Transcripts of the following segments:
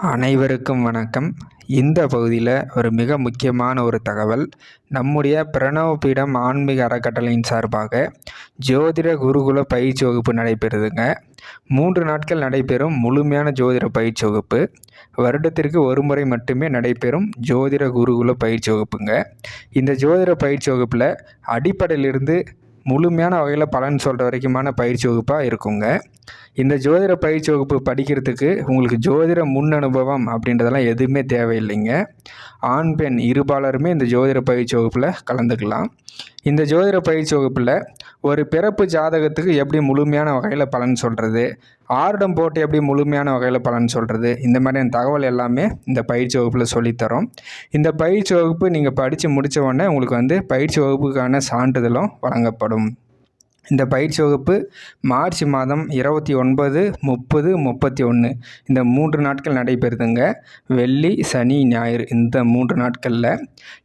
அனைவருக்கும் வணக்கம். இந்த பகுதியில் ஒரு மிக முக்கியமான ஒரு தகவல். நம்முடைய பிரணவ பீடம் ஆன்மீக அறக்கட்டளையின் சார்பாக ஜோதிட குருகுல பயிற்சி வகுப்பு நடைபெறுதுங்க. மூன்று நாட்கள் நடைபெறும் முழுமையான ஜோதிட பயிற்சி வகுப்பு. வருடத்திற்கு ஒரு முறை மட்டுமே நடைபெறும் ஜோதிட குருகுல பயிற்சி வகுப்புங்க. இந்த ஜோதிட பயிற்சி வகுப்பில் அடிப்படையிலிருந்து முழுமையான வகையில் பலன் சொல்கிற வரைக்குமான பயிற்சி வகுப்பாக இருக்குங்க. இந்த ஜோதிட பயிற்சி வகுப்பு படிக்கிறதுக்கு உங்களுக்கு ஜோதிட முன் அனுபவம் அப்படின்றதெல்லாம் எதுவுமே தேவையில்லைங்க. ஆண் பெண் இருபாலருமே இந்த ஜோதிட பயிற்சி வகுப்பில் கலந்துக்கலாம். இந்த ஜோதிட பயிற்சி வகுப்பில் ஒரு பிறப்பு ஜாதகத்துக்கு எப்படி முழுமையான வகையில் பலன் சொல்கிறது ஆர்டம் போட்டு எப்படி முழுமையான வகையில் பலன் சொல்கிறது இந்த மாதிரியான தகவல் எல்லாமே இந்த பயிற்சி வகுப்பில் சொல்லித்தரோம். இந்த பயிற்சி வகுப்பு நீங்கள் படித்து முடித்த உடனே உங்களுக்கு வந்து பயிற்சி வகுப்புக்கான சான்றிதழும் வழங்கப்படும். இந்த பயிற்சி வகுப்பு மார்ச் மாதம் இருபத்தி ஒன்பது முப்பது முப்பத்தி ஒன்று இந்த மூன்று நாட்கள் நடைபெறுதுங்க. வெள்ளி சனி ஞாயிறு. இந்த மூன்று நாட்களில்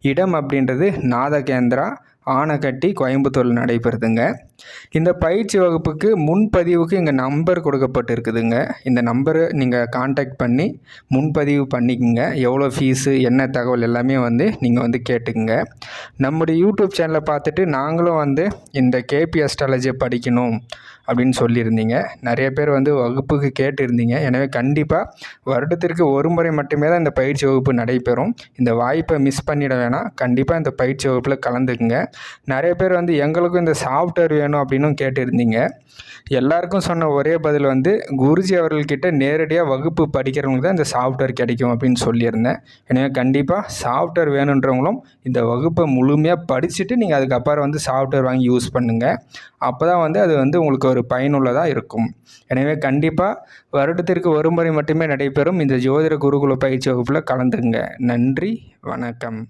இடம் அப்படின்றது நாதகேந்திரா ஆனைக்கட்டி கோயம்புத்தூரில் நடைபெறுதுங்க. இந்த பயிற்சி வகுப்புக்கு முன்பதிவுக்கு இங்கே நம்பர் கொடுக்கப்பட்டிருக்குதுங்க. இந்த நம்பரை நீங்கள் காண்டாக்ட் பண்ணி முன்பதிவு பண்ணிக்கோங்க. எவ்வளோ ஃபீஸு என்ன தகவல் எல்லாமே வந்து நீங்கள் வந்து கேட்டுக்குங்க. நம்முடைய யூடியூப் சேனலை பார்த்துட்டு நாங்களும் வந்து இந்த கேபி அஸ்ட்ராலஜியை படிக்கணும் அப்படின்னு சொல்லியிருந்தீங்க. நிறைய பேர் வந்து வகுப்புக்கு கேட்டிருந்தீங்க. எனவே கண்டிப்பாக வருடத்திற்கு ஒரு முறை மட்டுமே தான் இந்த பயிற்சி வகுப்பு நடைபெறும். இந்த வாய்ப்பை மிஸ் பண்ணிட வேணாம். கண்டிப்பாக இந்த பயிற்சி வகுப்பில் கலந்துக்குங்க. நிறைய பேர் வந்து எங்களுக்கும் இந்த சாஃப்ட்வேர் வேணும். அப்படின்னும் கேட்டிருந்தீங்க. எல்லாருக்கும் சொன்ன ஒரே பதில் வந்து குருஜி அவர்கள்கிட்ட நேரடியாக வகுப்பு படிக்கிறவங்களுக்கு தான் இந்த சாஃப்ட்வேர் கிடைக்கும் அப்படின்னு சொல்லியிருந்தேன். எனவே கண்டிப்பாக சாஃப்ட்வேர் வேணுன்றவங்களும் இந்த வகுப்பை முழுமையாக படிச்சுட்டு நீங்கள் அதுக்கப்புறம் வந்து சாஃப்ட்வேர் வாங்கி யூஸ் பண்ணுங்கள் அப்போ தான் வந்து அது வந்து உங்களுக்கு ஒரு பயனுள்ளதாக இருக்கும். எனவே கண்டிப்பாக வருடத்திற்கு ஒரு முறை மட்டுமே நடைபெறும் இந்த ஜோதிட குருகுல பயிற்சி வகுப்பில் கலந்துங்க நன்றி வணக்கம்.